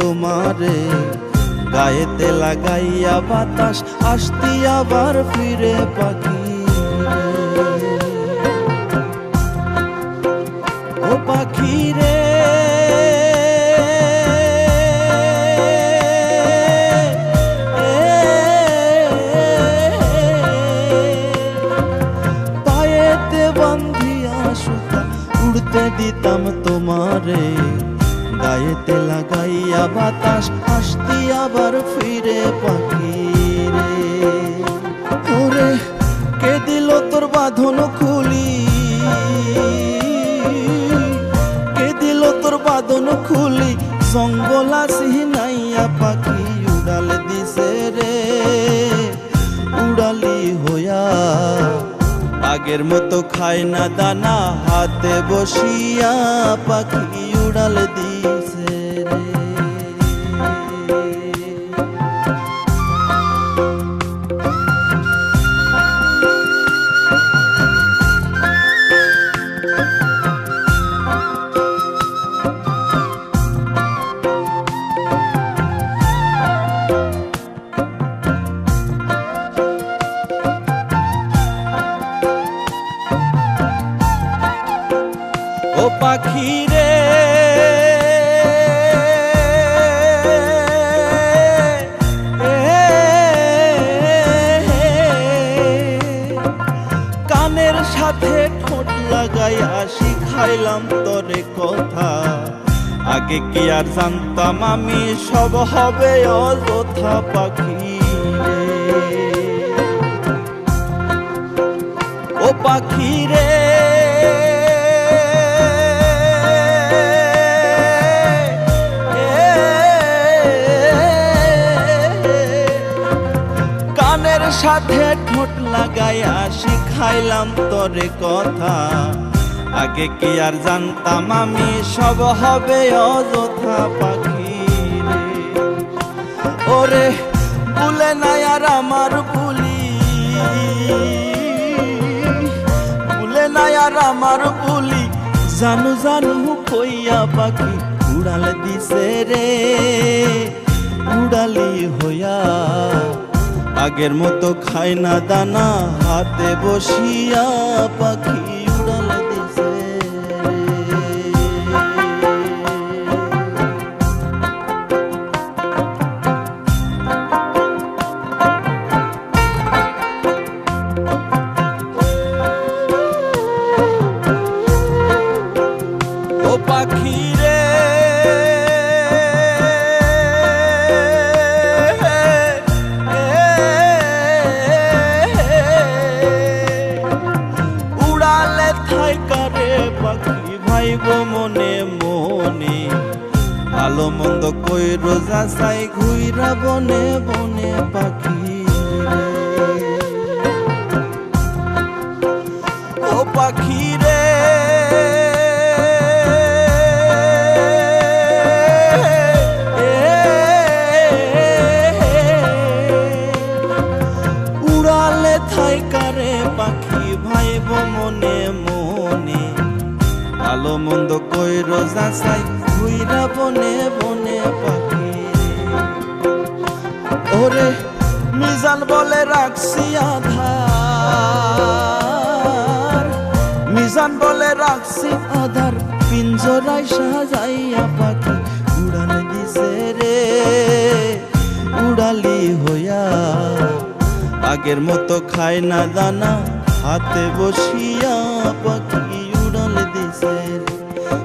তোমারে। গায়েতে লাগাইয়া বাতাস, আসতি আবার ফিরে পাখি। ও পাখি রে। পায়েতে বান্ধিয়া সুতা উড়তে দিতাম তোমারে। গায়েতে লাগাইয়া বাতাস, আসতি আবার ফিরে পাখি রে। ওরে, কে দিল তোর বাঁধন খুলি? কে দিল তোর বাঁধন খুলি? জঙ্গল আসি নাইয়া পাখি উড়াল দিছে রে। উড়ালি হইয়া আগের মতো খায় না দানা, হাতে বসিয়া পাখি উড়াল দিছে রে। লাগাইয়া শিখাইলাম তোরে কথা। আগে কি আর জানতাম আমি সব হবে অযথা পাখি ও পাখি রে সাথে ঠোঁট লাগাইয়া শিখাইলাম তোরে কথা। আগে কি আর জানতাম আমি সব হবে অযথা পাখি ওরে ভুলে নাই আর আমার ভুলি। ভুলে নাই আর আমার ভুলি। জানু জানু কইয়া পাখি উড়াল দিছে রে। উড়ালি হইয়া আগের মতো খায় না দানা হাতে বসিয়া পাখি ও পাখি কই রোজা চাই ঘুইরা বনে বনে পাখি। ও পাখি রে উড়ালে থাইকারে পাখি, ভাইব মনে মন্দ কই রোজা চাই ঘুইরা বনে বনে পাখি। ওরে, মিজান বলে রাখছি আধার। মিজান বলে রাখছি আধার পিঞ্জরাই সাজাইয়া পাখি উড়াল দিছে রে। উড়ালি হইয়া আগের মতো খায় না দানা, হাতে বসিয়া পাখি।